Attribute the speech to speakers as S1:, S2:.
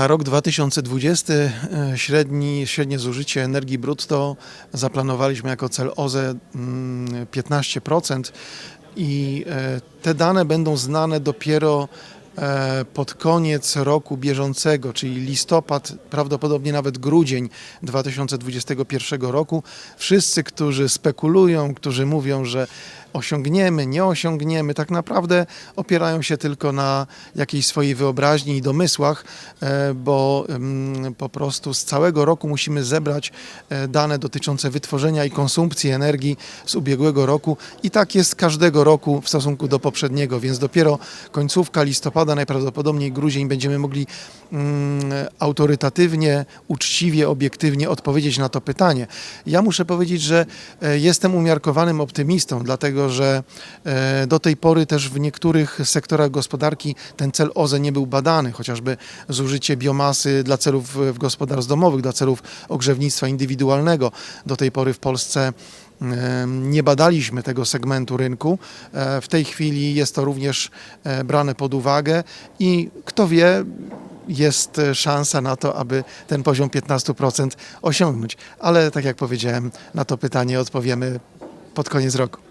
S1: Na rok 2020 e, średni, średnie zużycie energii brutto zaplanowaliśmy jako cel OZE mm, 15% i e, te dane będą znane dopiero e, pod koniec roku bieżącego, czyli listopad, prawdopodobnie nawet grudzień 2021 roku. Wszyscy, którzy spekulują, którzy mówią, że osiągniemy, nie osiągniemy, tak naprawdę opierają się tylko na jakiejś swojej wyobraźni i domysłach, e, bo mm, po prostu z całego roku musimy zebrać e, dane dotyczące wytworzenia i konsumpcji energii z ubiegłego roku. I tak jest każdego roku w stosunku do poprzedniego, więc dopiero końcówka listopada, najprawdopodobniej grudzień będziemy mogli autorytatywnie, uczciwie, obiektywnie odpowiedzieć na to pytanie. Ja muszę powiedzieć, że e, jestem umiarkowanym optymistą, dlatego że e, do tej pory też w niektórych sektorach gospodarki ten cel OZE nie był badany, chociażby zużycie biomasy dla celów gospodarstw domowych, dla celów ogrzewnictwa indywidualnego. Do tej pory w Polsce nie badaliśmy tego segmentu rynku. E, W tej chwili jest to również brane pod uwagę i kto wie, jest e, szansa na to, aby ten poziom 15% osiągnąć. Ale tak jak powiedziałem, na to pytanie odpowiemy pod koniec roku.